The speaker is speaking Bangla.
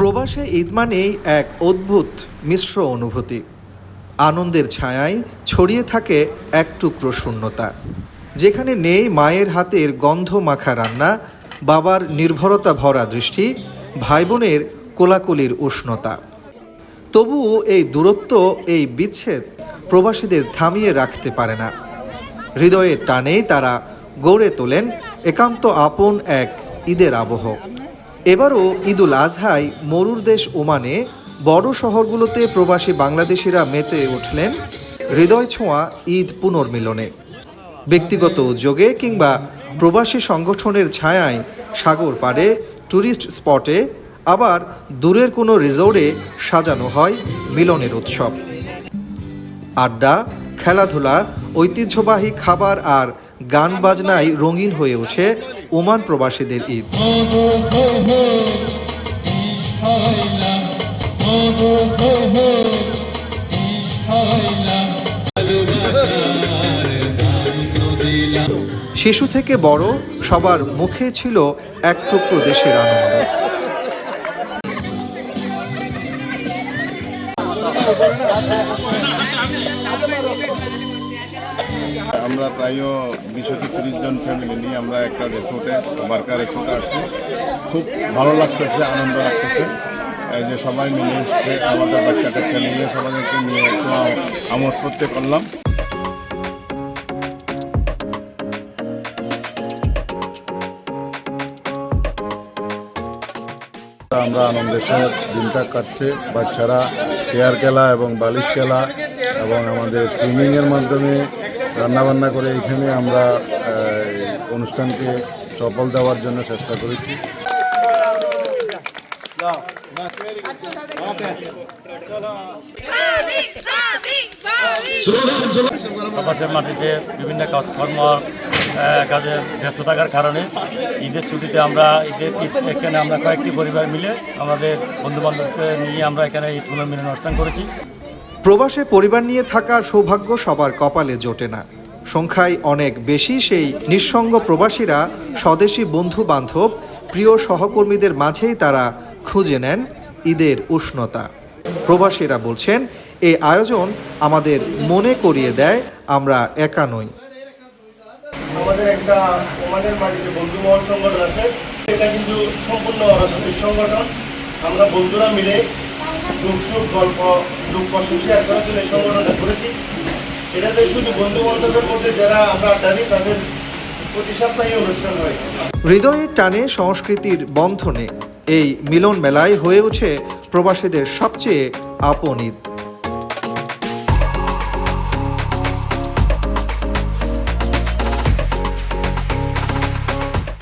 প্রবাসে ঈদ মানেই এক অদ্ভুত মিশ্র অনুভূতি। আনন্দের ছায়ায় ছড়িয়ে থাকে এক টুকরো শূন্যতা। যেখানে নেই মায়ের হাতের গন্ধ মাখা রান্না, বাবার নির্ভরতা ভরা দৃষ্টি ভাই বোনের কোলাকুলির উষ্ণতা। তবুও এই দূরত্ব, এই বিচ্ছেদ প্রবাসীদের থামিয়ে রাখতে পারে না। হৃদয়ের টানেই তারা গড়ে তোলেন একান্ত আপন এক ঈদের আবহ। এবারও ঈদুল আজহায় মরুর দেশ ওমানে বড় শহরগুলোতে প্রবাসী বাংলাদেশিরা মেতে উঠলেন হৃদয় ছোঁয়া ঈদ পুনর্মিলনে। ব্যক্তিগত উদ্যোগে কিংবা প্রবাসী সংগঠনের ছায়ায় সাগর পাড়ে ট্যুরিস্ট স্পটে আবার দূরের কোনো রিসোর্টে সাজানো হয় মিলনের উৎসব। আড্ডা, খেলাধুলা, ঐতিহ্যবাহী খাবার আর গান বাজনায় রঙিন হয়ে ওঠে ওমান প্রবাসীদের ঈদ। শিশু থেকে বড় সবার মুখে ছিল এক টুকরো দেশের আনন্দ। আমরা প্রায় বিশ তিরিশ জন ফ্যামিলি নিয়ে আমরা একটা রেসোর্টে বারকা রেসোর্টে আসছি। খুব ভালো লাগতেছে, আনন্দ লাগতেছে। এই যে সবাই মিলে আমাদের বাচ্চা কাচ্চা নিয়ে সবাইকে নিয়ে একটু আমোদ করতে করলাম আমরা আনন্দের সাথে দিনটা কাটছে। বাচ্চারা চেয়ার খেলা এবং বালিশ খেলা এবং আমাদের সুইমিংয়ের মাধ্যমে রান্নাবান্না করে এখানে আমরা অনুষ্ঠানকে সফল দেওয়ার জন্য চেষ্টা করেছি। প্রবাসের মাটিতে বিভিন্ন কাজকর্ম কাজে ব্যস্ত থাকার কারণে ঈদের ছুটিতে আমরা ঈদের এখানে আমরা কয়েকটি পরিবার মিলে আমাদের বন্ধু বান্ধবকে নিয়ে আমরা এখানে ঈদ পুনর্মিলন অনুষ্ঠান করেছি। প্রবাসে পরিবার নিয়ে থাকার সৌভাগ্য সবার কপালে জোটে না। সংখ্যায় অনেক বেশি সেই নিঃসঙ্গ প্রবাসীরা স্বদেশী বন্ধু বান্ধব প্রিয় সহকর্মীদের মাঝেই তারা খুঁজে নেন ঈদের উষ্ণতা। প্রবাসীরা বলছেন এই আয়োজন আমাদের মনে করিয়ে দেয়, আমরা একা নই। আমাদের একটা ওমানের মাটিতে বন্ধু মহল সংগঠন আছে। এটা কিন্তু সম্পূর্ণ সংগঠন। আমরা বন্ধুরা মিলে দুঃখ সুখ গল্প, দুঃখ সুখী আসার জন্য সম্মাননা করেছি। এটাতে শুধু বন্ধু বান্ধবের মধ্যে যারা আমরা আড্ডা তাদের প্রতি সপ্তাহে অনুষ্ঠান হয়। হৃদয়ের টানে সংস্কৃতির বন্ধনে, এই মিলন মেলায় হয়ে ওঠে প্রবাসীদের সবচেয়ে আপনিত